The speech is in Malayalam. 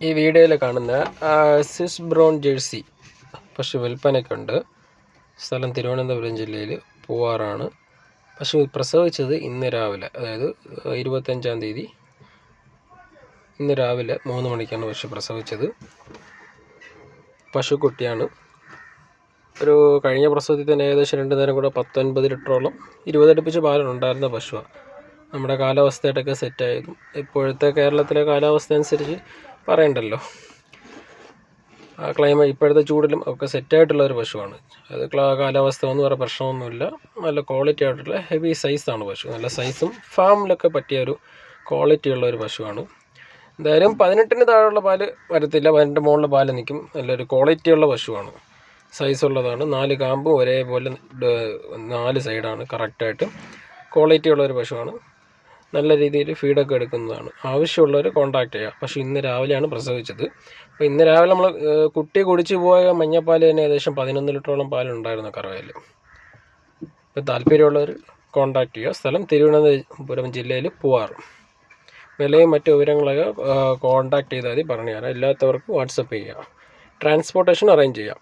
ഈ വീഡിയോയിൽ കാണുന്ന സിസ് ബ്രൗൺ ജേഴ്സി പശു വിൽപ്പനയ്ക്കുണ്ട് സ്ഥലം തിരുവനന്തപുരം ജില്ലയിൽ പൂവാറാണ്. പശു പ്രസവിച്ചത് ഇന്ന് രാവിലെ അതായത് ഇരുപത്തഞ്ചാം തീയതി ഇന്ന് രാവിലെ മൂന്ന് മണിക്കാണ് പശു പ്രസവിച്ചത്. പശുക്കുട്ടിയാണ്. ഒരു കഴിഞ്ഞ പ്രസവത്തിൽ തന്നെ ഏകദേശം രണ്ട് നേരം കൂടെ പത്തൊൻപത് ലിറ്ററോളം ഇരുപതടുപ്പിച്ച് പാലുണ്ടായിരുന്ന പശുവാണ് നമ്മുടെ കാലാവസ്ഥയായിട്ടൊക്കെ സെറ്റായതും ഇപ്പോഴത്തെ കേരളത്തിലെ കാലാവസ്ഥ അനുസരിച്ച് പറയണ്ടല്ലോ. ആ ക്ലൈമറ്റ് ഇപ്പോഴത്തെ ചൂടിലും ഒക്കെ സെറ്റായിട്ടുള്ള ഒരു പശുവാണ്. അത് ക്ലാ കാലാവസ്ഥ ഒന്നും വേറെ പ്രശ്നമൊന്നുമില്ല. നല്ല ക്വാളിറ്റി ആയിട്ടുള്ള ഹെവി സൈസാണ് പശു. നല്ല സൈസും ഫാമിലൊക്കെ പറ്റിയ ഒരു ക്വാളിറ്റി ഉള്ള ഒരു പശുവാണ്. എന്തായാലും പതിനെട്ടിന് താഴെയുള്ള പാൽ വരത്തില്ല. പതിനെട്ട് മുകളിലെ പാൽ നിൽക്കും. നല്ലൊരു ക്വാളിറ്റി ഉള്ള പശുവാണ്. സൈസ് ഉള്ളതാണ്. നാല് കാമ്പും ഒരേപോലെ നാല് സൈഡാണ് കറക്റ്റായിട്ട് ക്വാളിറ്റി ഉള്ള ഒരു പശുവാണ്. നല്ല രീതിയിൽ ഫീഡൊക്കെ എടുക്കുന്നതാണ്. ആവശ്യമുള്ളവർ കോൺടാക്ട് ചെയ്യുക. പക്ഷേ ഇന്ന് രാവിലെയാണ് പ്രസവിച്ചത്. അപ്പോൾ ഇന്ന് രാവിലെ നമ്മൾ കുട്ടി കുടിച്ചു പോയ മഞ്ഞപ്പാൽ തന്നെ ഏകദേശം പതിനൊന്ന് ലിറ്ററോളം പാലുണ്ടായിരുന്നു കറവയിൽ അപ്പോൾ താല്പര്യമുള്ളവർ കോൺടാക്ട് ചെയ്യുക. സ്ഥലം തിരുവനന്തപുരം ജില്ലയിൽ പൂവാർ. വിലയും മറ്റു വിവരങ്ങളൊക്കെ കോൺടാക്ട് ചെയ്താൽ മതി പറഞ്ഞു തരാം ഇല്ലാത്തവർക്ക് വാട്സപ്പ് ചെയ്യുക. ട്രാൻസ്പോർട്ടേഷൻ അറേഞ്ച് ചെയ്യാം.